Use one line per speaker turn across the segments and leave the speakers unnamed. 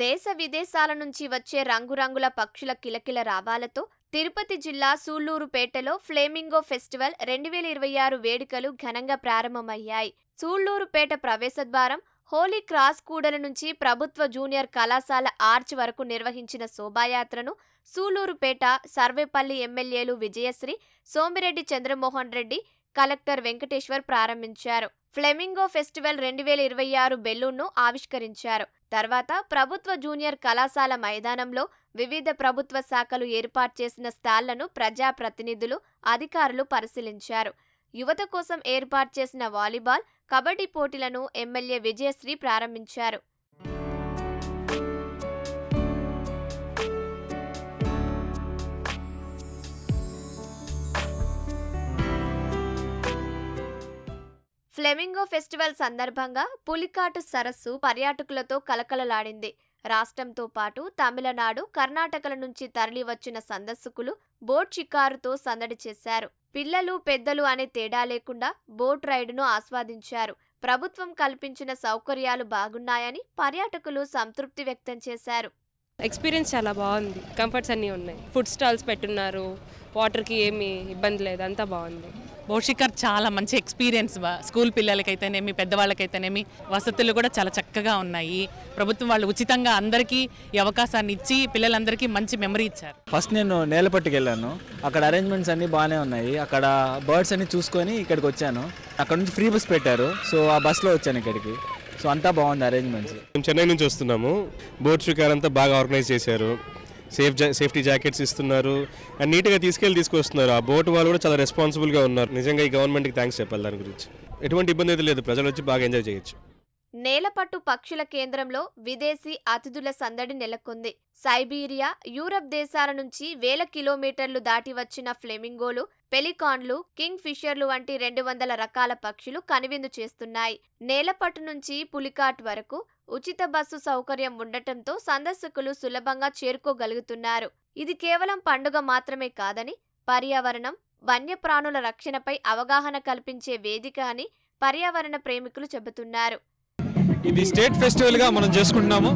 దేశ విదేశాల నుంచి వచ్చే రంగురంగుల పక్షుల కిలకిల రావాలతో తిరుపతి జిల్లా సూళ్ళూరుపేటలో ఫ్లేమింగో ఫెస్టివల్ రెండు వేల ఇరవై ఆరు వేడుకలు ఘనంగా ప్రారంభమయ్యాయి. సూళ్ళూరుపేట ప్రవేశద్వారం హోలీ క్రాస్ కూడల నుంచి ప్రభుత్వ జూనియర్ కళాశాల ఆర్చ్ వరకు నిర్వహించిన శోభాయాత్రను సూళ్ళూరుపేట సర్వేపల్లి ఎమ్మెల్యేలు విజయశ్రీ సోమిరెడ్డి చంద్రమోహన్ రెడ్డి కలెక్టర్ వెంకటేశ్వర్ ప్రారంభించారు. ఫ్లెమింగో ఫెస్టివల్ రెండు వేల ఇరవై ఆరు బెలూన్ను ఆవిష్కరించారు. తర్వాత ప్రభుత్వ జూనియర్ కళాశాల మైదానంలో వివిధ ప్రభుత్వ శాఖలు ఏర్పాటు చేసిన స్టాళ్ళను ప్రజాప్రతినిధులు అధికారులు పరిశీలించారు. యువత కోసం ఏర్పాటు చేసిన వాలీబాల్ కబడ్డీ పోటీలను ఎమ్మెల్యే విజయశ్రీ ప్రారంభించారు. ఫ్లెమింగో ఫెస్టివల్ సందర్భంగా పులికాటు సరస్సు పర్యాటకులతో కలకలలాడింది. రాష్ట్రంతో పాటు తమిళనాడు కర్ణాటకల నుంచి తరలివచ్చిన సందర్శకులు బోట్ షికారుతో సందడి చేశారు. పిల్లలు పెద్దలు అనే తేడా లేకుండా బోట్ రైడును ఆస్వాదించారు. ప్రభుత్వం కల్పించిన సౌకర్యాలు బాగున్నాయని పర్యాటకులు సంతృప్తి వ్యక్తం చేశారు.
ఎక్స్పీరియన్స్ చాలా బాగుంది. కంఫర్ట్స్ అన్నీ ఉన్నాయి. ఫుడ్ స్టాల్స్ పెట్టున్నారు. వాటర్కి ఏమీ ఇబ్బంది లేదు. అంతా బాగుంది.
బోషికర్ చాలా మంచి ఎక్స్పీరియన్స్ బా- స్కూల్ పిల్లలకైతేనేమి పెద్దవాళ్ళకైతేనేమి వసతులు కూడా చాలా చక్కగా ఉన్నాయి. ప్రభుత్వం వాళ్ళు ఉచితంగా అందరికీ ఈ అవకాశాన్ని ఇచ్చి పిల్లలందరికీ మంచి మెమరీ ఇచ్చారు.
ఫస్ట్ నేను నేలపట్టుకు వెళ్ళాను అక్కడ అరేంజ్మెంట్స్ అన్నీ బాగానే ఉన్నాయి. అక్కడ బర్డ్స్ అన్ని చూసుకొని ఇక్కడికి వచ్చాను అక్కడ నుంచి ఫ్రీ బస్ పెట్టారు. సో ఆ బస్లో వచ్చాను ఇక్కడికి. సో అంతా బాగుంది అరేంజ్మెంట్స్
మేము చెన్నై నుంచి వస్తున్నాము. బోట్ షికార్ అంతా బాగా ఆర్గనైజ్ చేశారు. సేఫ్ సేఫ్టీ జాకెట్స్ ఇస్తున్నారు. అండ్ నీట్గా తీసుకెళ్ళి తీసుకొస్తున్నారు. ఆ బోట్ వాళ్ళు కూడా చాలా రెస్పాన్సిబుల్గా ఉన్నారు. నిజంగా ఈ గవర్నమెంట్కి థ్యాంక్స్ చెప్పాలి దాని గురించి. ఎటువంటి ఇబ్బంది అయితే లేదు. ప్రజలు వచ్చి బాగా ఎంజాయ్ చేయొచ్చు.
నేలపట్టు పక్షుల కేంద్రంలో విదేశీ అతిథుల సందడి నెలకొంది. సైబీరియా యూరప్ దేశాల నుంచి వేల కిలోమీటర్లు దాటి వచ్చిన ఫ్లెమింగోలు పెలికాన్లు కింగ్ ఫిషర్లు వంటి రెండు వందల రకాల పక్షులు కనువిందు చేస్తున్నాయి. నేలపట్టు నుంచి పులికాట్ వరకు ఉచిత బస్సు సౌకర్యం ఉండటంతో సందర్శకులు సులభంగా చేరుకోగలుగుతున్నారు. ఇది కేవలం పండుగ మాత్రమే కాదని పర్యావరణం వన్యప్రాణుల రక్షణపై అవగాహన కల్పించే వేదిక అని పర్యావరణ ప్రేమికులు చెబుతున్నారు.
ఇది స్టేట్ ఫెస్టివల్గా మనం చేసుకుంటున్నాము.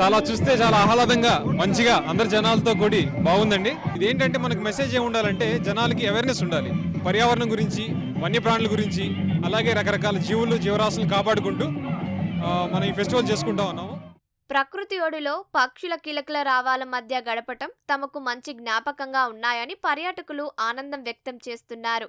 చాలా చూస్తే చాలా ఆహ్లాదంగా మంచిగా అందరి జనాలతో కూడి బాగుందండి. ఇది ఏంటంటే మనకు మెసేజ్ ఏమి ఉండాలంటే జనాలకి అవేర్నెస్ ఉండాలి. పర్యావరణం గురించి వన్యప్రాణుల గురించి అలాగే రకరకాల జీవులు జీవరాశులు కాపాడుకుంటూ మనం ఈ ఫెస్టివల్ చేసుకుంటా ఉన్నాము.
ప్రకృతి ఒడిలో పక్షుల కీలకల రావాల మధ్య గడపటం తమకు మంచి జ్ఞాపకంగా ఉన్నాయని పర్యాటకులు ఆనందం వ్యక్తం చేస్తున్నారు.